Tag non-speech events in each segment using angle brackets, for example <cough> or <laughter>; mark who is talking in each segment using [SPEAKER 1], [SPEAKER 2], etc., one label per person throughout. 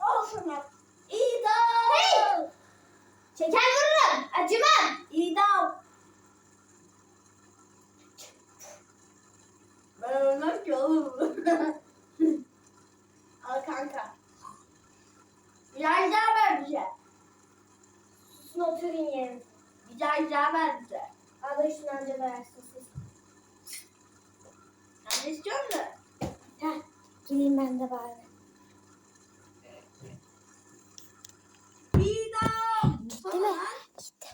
[SPEAKER 1] Al sana. İdam!
[SPEAKER 2] Hey! Çeker vururum. Acımam.
[SPEAKER 1] İdam! Ben ölmem ki oğlum. <laughs> Al kanka. Biraz daha ver bize.
[SPEAKER 2] Susun oturun yerinize.
[SPEAKER 1] Biraz daha ver bize.
[SPEAKER 2] Alın şunu anca versin siz.
[SPEAKER 1] Sen de istiyor musun?
[SPEAKER 2] Heh. Gideyim ben de bari. Değil mi? Gitti.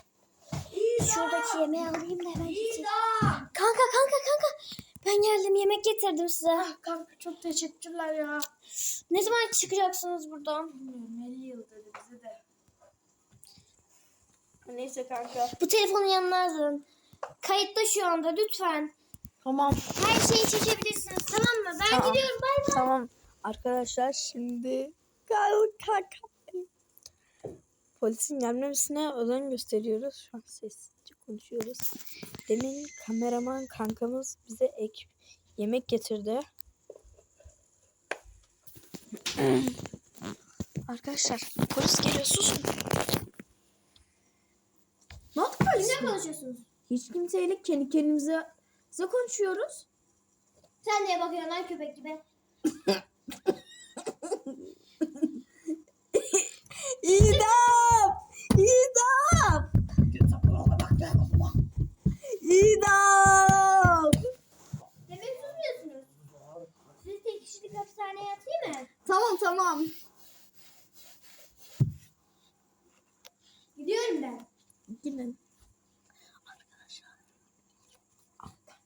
[SPEAKER 2] Şuradaki yemeği alayım da hemen gideyim.
[SPEAKER 1] İdam!
[SPEAKER 2] Kanka kanka kanka. Ben geldim yemek getirdim size.
[SPEAKER 1] Ah, Kanka çok teşekkürler ya.
[SPEAKER 2] Ne zaman çıkacaksınız buradan?
[SPEAKER 1] Bilmiyorum 50 yıl dedi bize de. Neyse kanka.
[SPEAKER 2] Bu telefonun yanına alın. Kayıtta şu anda lütfen.
[SPEAKER 3] Tamam.
[SPEAKER 2] Her şeyi çekebilirsiniz tamam mı? Ben
[SPEAKER 3] Tamam.
[SPEAKER 2] gidiyorum bay bay.
[SPEAKER 3] Tamam. Arkadaşlar şimdi kalk kalk. Polisin gelmemesine özen gösteriyoruz. Şu an sessizce konuşuyoruz. Demin kameraman kankamız bize ek yemek getirdi. <clears throat> Arkadaşlar polis geliyor susun.
[SPEAKER 1] Ne yaptın
[SPEAKER 2] Kimle konuşuyorsunuz?
[SPEAKER 1] Hiç kimseyle kendi kendimize size konuşuyoruz.
[SPEAKER 2] Sen neye bakıyorsun lan köpek gibi?
[SPEAKER 3] İdam! İdam! İdam!
[SPEAKER 2] Demek susmuyorsunuz. Siz tek kişilik hapishaneye yatayım mı?
[SPEAKER 1] Tamam tamam.
[SPEAKER 2] Gidiyorum ben.
[SPEAKER 3] Gidin.
[SPEAKER 2] Kanka.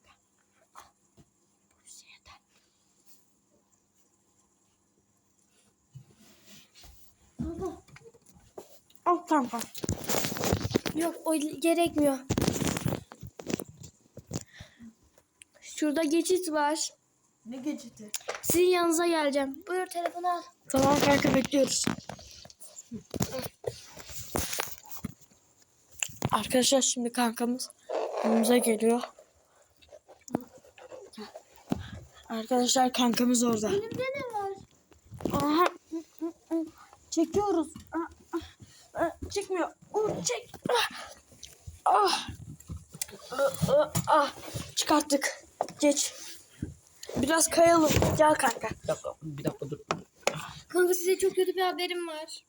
[SPEAKER 3] Al kanka.
[SPEAKER 2] Yok o gerekmiyor.
[SPEAKER 3] Şurada geçit var.
[SPEAKER 1] Ne geçiti?
[SPEAKER 2] Sizin yanınıza geleceğim. Buyur telefonu al.
[SPEAKER 3] Tamam kanka bekliyoruz. Arkadaşlar şimdi kankamız önümüze geliyor. Arkadaşlar kankamız orada.
[SPEAKER 2] Elimde ne var?
[SPEAKER 3] Aha. Çekiyoruz. Çekmiyor. Oh, çek. Ah. Ah. Ah, ah, ah. Çıkarttık. Geç. Biraz kayalım. Gel kanka.
[SPEAKER 4] Bir dakika, bir dakika dur.
[SPEAKER 2] Kanka size çok kötü bir haberim var.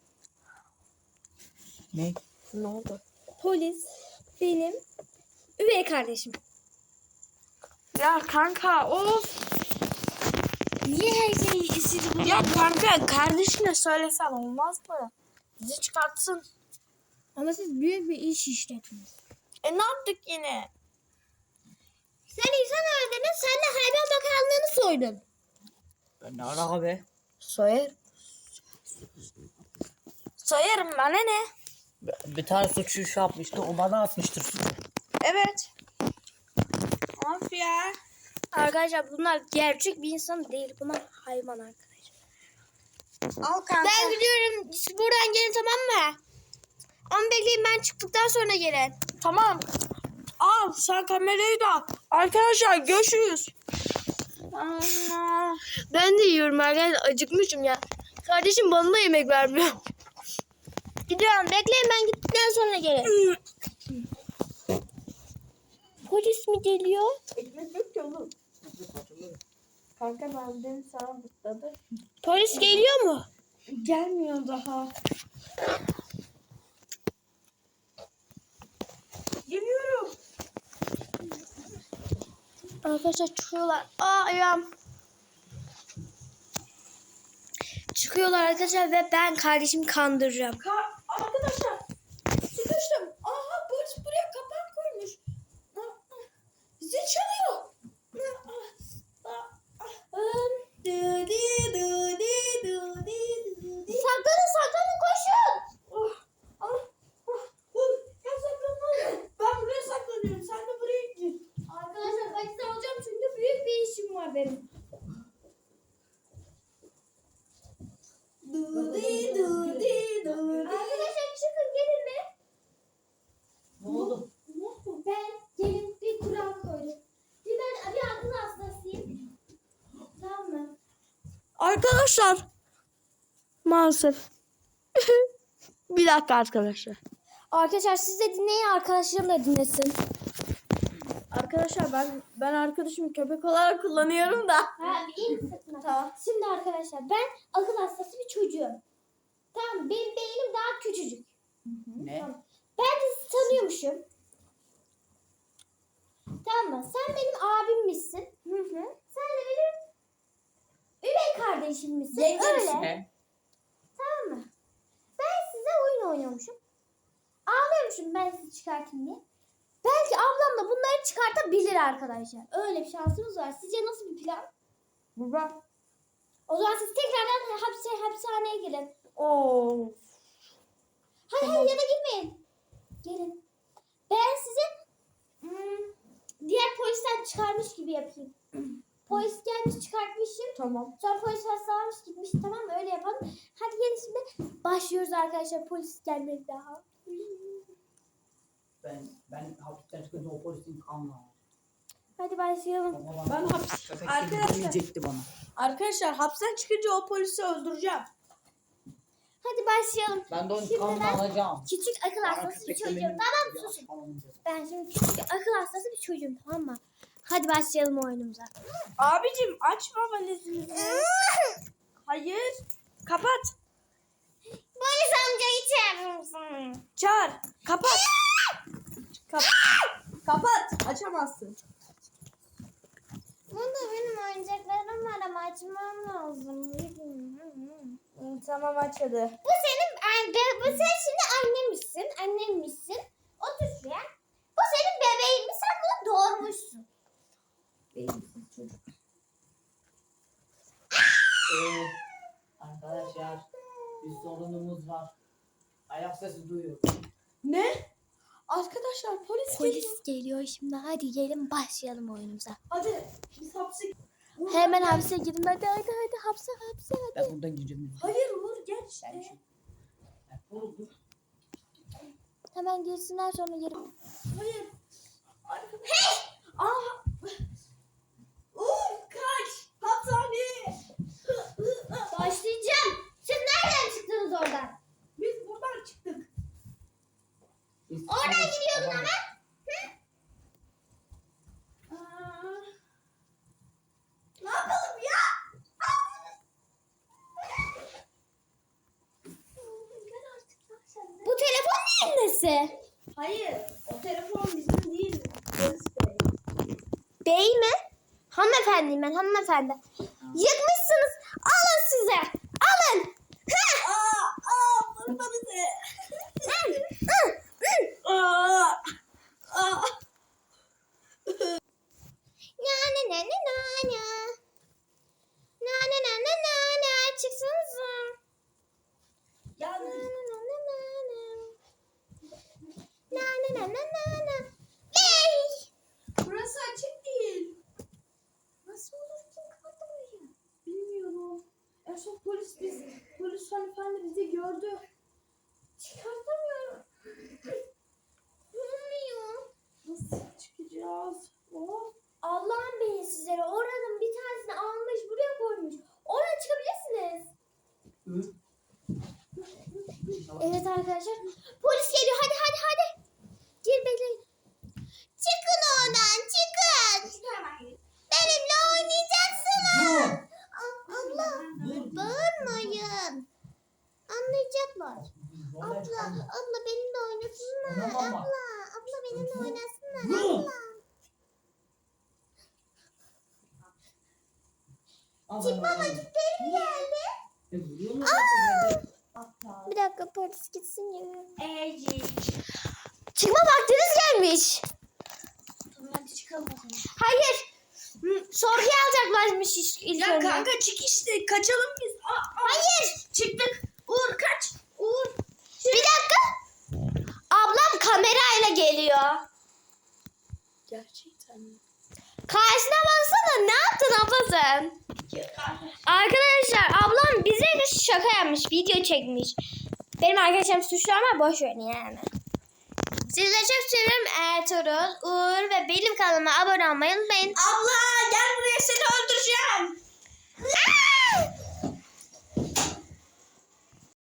[SPEAKER 4] Ne?
[SPEAKER 3] Ne oldu?
[SPEAKER 2] Polis benim üvey kardeşim.
[SPEAKER 3] Ya kanka of.
[SPEAKER 2] Niye her şeyi esir
[SPEAKER 3] Ya kanka kardeşine söylesen olmaz mı? Bizi çıkartsın.
[SPEAKER 2] Ama siz büyük bir iş işlettiniz.
[SPEAKER 3] E ne yaptık yine?
[SPEAKER 2] Sen insan öldürdün, sen de hayvan bakanlığını soydun.
[SPEAKER 4] Ben ne alaka be?
[SPEAKER 3] Soyar. Soyarım bana ne?
[SPEAKER 4] Bir tane suçu şey yapmıştı, o bana atmıştır suçu.
[SPEAKER 3] Evet. Of ya.
[SPEAKER 2] Arkadaşlar bunlar gerçek bir insan değil. Bunlar hayvan arkadaşlar.
[SPEAKER 3] Al kanka.
[SPEAKER 2] Ben gidiyorum. Buradan gelin tamam mı? Ama bekleyin ben çıktıktan sonra gelin.
[SPEAKER 3] Tamam. Al sen kamerayı da. al. Arkadaşlar görüşürüz. Allah.
[SPEAKER 2] Ben de yiyorum arkadaşlar. Acıkmışım ya. Kardeşim bana da yemek vermiyor. Gidiyorum. Bekleyin ben gittikten sonra gelin. Polis mi geliyor?
[SPEAKER 3] Ekmek yok ki oğlum. Kanka ben beni sana bıkladı.
[SPEAKER 2] Polis geliyor mu?
[SPEAKER 3] Gelmiyor daha.
[SPEAKER 2] Arkadaşlar çıkıyorlar. Aa ayağım. Çıkıyorlar arkadaşlar ve ben kardeşimi kandıracağım.
[SPEAKER 3] Ka- arkadaşlar var benim. Dudi dudi dudi. Arkadaşlar çıkın şey
[SPEAKER 2] gelin mi? Ne
[SPEAKER 3] oldu?
[SPEAKER 2] Ne oldu? Ben gelin bir kural koydum. Bir ben bir akıl hastasıyım. Tamam mı?
[SPEAKER 3] Arkadaşlar maalesef. <laughs> bir dakika arkadaşlar.
[SPEAKER 2] Arkadaşlar siz de dinleyin arkadaşlarım da dinlesin.
[SPEAKER 3] Arkadaşlar ben ben arkadaşımı köpek olarak kullanıyorum da.
[SPEAKER 2] Ha, iyi misin? <laughs> Tamam. Şimdi arkadaşlar ben akıl hastası bir çocuğum. Tamam benim beynim daha küçücük.
[SPEAKER 4] Ne?
[SPEAKER 2] Ben de sizi tanıyormuşum. Tamam mı? Sen benim abimmişsin. Hı hı. Sen de benim üvey kardeşimmişsin. Öyle.
[SPEAKER 4] Ne?
[SPEAKER 2] Tamam mı? Ben size oyun oynuyormuşum. Ağlıyormuşum ben sizi çıkartayım diye. Belki ablam da bunları çıkartabilir arkadaşlar. Öyle bir şansımız var. Sizce nasıl bir plan?
[SPEAKER 3] Baba.
[SPEAKER 2] O zaman siz tekrardan hapse, hapishaneye gelin.
[SPEAKER 3] Oo.
[SPEAKER 2] Hayır hayır ya da girmeyin. Gelin. Ben size hmm, diğer polisten çıkarmış gibi yapayım. <clears throat> Polis gelmiş çıkartmışım.
[SPEAKER 3] Tamam.
[SPEAKER 2] Sonra polis hastalanmış gitmiş tamam? Öyle yapalım. Hadi gelin şimdi başlıyoruz arkadaşlar. Polis gelmedi daha.
[SPEAKER 4] Ben ben hapisten çıkınca o polisin kanla.
[SPEAKER 2] Hadi başlayalım.
[SPEAKER 4] Baba
[SPEAKER 3] Ben hapis-
[SPEAKER 4] köpek
[SPEAKER 3] Arkadaşlar-
[SPEAKER 4] bana.
[SPEAKER 3] Arkadaşlar hapisten çıkınca o polisi öldüreceğim.
[SPEAKER 2] Hadi başlayalım.
[SPEAKER 4] Ben de onun
[SPEAKER 2] Şimdi
[SPEAKER 4] kanını
[SPEAKER 2] ben-
[SPEAKER 4] alacağım.
[SPEAKER 2] Küçük akıl hastası bir çocuğum. Tamam susun. Ben şimdi küçük akıl hastası bir çocuğum tamam mı? Hadi başlayalım oyunumuza.
[SPEAKER 3] Abicim açma valizimizi. Hayır. Kapat.
[SPEAKER 2] Polis amcayı çağırır mısın?
[SPEAKER 3] Çağır. Kapat. Kap kapat. Açamazsın.
[SPEAKER 2] Bunda benim oyuncaklarım var ama açmam lazım.
[SPEAKER 3] Tamam aç hadi.
[SPEAKER 2] Bu senin anne, bu sen şimdi annemişsin, annemmişsin. Otur şuraya. Bu senin bebeğin mi? Sen bunu doğurmuşsun.
[SPEAKER 4] Beyinsiz çocuk. Ee, arkadaşlar bir sorunumuz var. Ayak sesi duyuyorum.
[SPEAKER 3] Ne? Arkadaşlar polis, geliyor.
[SPEAKER 2] Polis geliyor şimdi. Hadi gelin başlayalım oyunumuza.
[SPEAKER 3] Hadi biz hapse...
[SPEAKER 2] Hemen hapse girin. Hadi hadi hadi hapse hapse hadi.
[SPEAKER 4] Ben buradan gireceğim.
[SPEAKER 3] Hayır vur gel işte.
[SPEAKER 4] Ben vuruldum.
[SPEAKER 2] Hemen girsinler sonra girin.
[SPEAKER 3] Hayır. Arkadaşlar. Aa. Uf kaç. Hapishane.
[SPEAKER 2] Başlayacağım. Siz nereden çıktınız oradan?
[SPEAKER 3] Biz buradan çıktık.
[SPEAKER 4] Biz-
[SPEAKER 2] Oradan gidiyordun ama.
[SPEAKER 3] Ne yapalım ya?
[SPEAKER 2] Bu telefon nesi?
[SPEAKER 3] Hayır. O telefon bizim değil. Bey
[SPEAKER 2] mi? Hanımefendiyim ben hanımefendi. Yıkmışsınız.
[SPEAKER 3] Gördü.
[SPEAKER 2] Çıkartamıyorum. Olmuyor.
[SPEAKER 3] Nasıl çıkacağız? Oh.
[SPEAKER 2] Allah'ın beni sizlere oranın bir tanesini almış buraya koymuş. Oradan çıkabilirsiniz. Evet arkadaşlar. Polis geliyor. Hadi hadi hadi. Gir bekleyin. Çıkın oradan çıkın. Benimle oynayacaksınız.
[SPEAKER 4] Dur.
[SPEAKER 2] A- abla
[SPEAKER 4] Dur.
[SPEAKER 2] bağırmayın. Anlayacaklar.
[SPEAKER 4] Zorla
[SPEAKER 2] Abla, abla benimle oynasınlar. Abla, abla benimle oynasınlar. Abla.
[SPEAKER 4] Bana, al.
[SPEAKER 2] vakitleri geldi.
[SPEAKER 4] E, zaten?
[SPEAKER 2] Bir dakika polis gitsin ya.
[SPEAKER 3] Eci.
[SPEAKER 2] Çıkma vaktiniz gelmiş.
[SPEAKER 3] Tamam hadi çıkalım.
[SPEAKER 2] Hayır. Sorguya alacaklarmış ilk
[SPEAKER 3] Ya
[SPEAKER 2] önce.
[SPEAKER 3] kanka çık işte. Kaçalım biz. Aa, aa.
[SPEAKER 2] Hayır.
[SPEAKER 3] Çıktık. Uğur kaç. Uğur.
[SPEAKER 2] Bir dakika. Ablam kamerayla geliyor.
[SPEAKER 3] Gerçekten mi?
[SPEAKER 2] Karşına baksana ne yaptın abla sen? Arkadaşlar ablam bize de şaka yapmış. Video çekmiş. Benim arkadaşlarım suçlu ama boş verin yani. Sizleri çok seviyorum Ertuğrul, Uğur ve benim kanalıma abone olmayı unutmayın.
[SPEAKER 3] Abla gel buraya seni öldüreceğim.
[SPEAKER 2] Aa!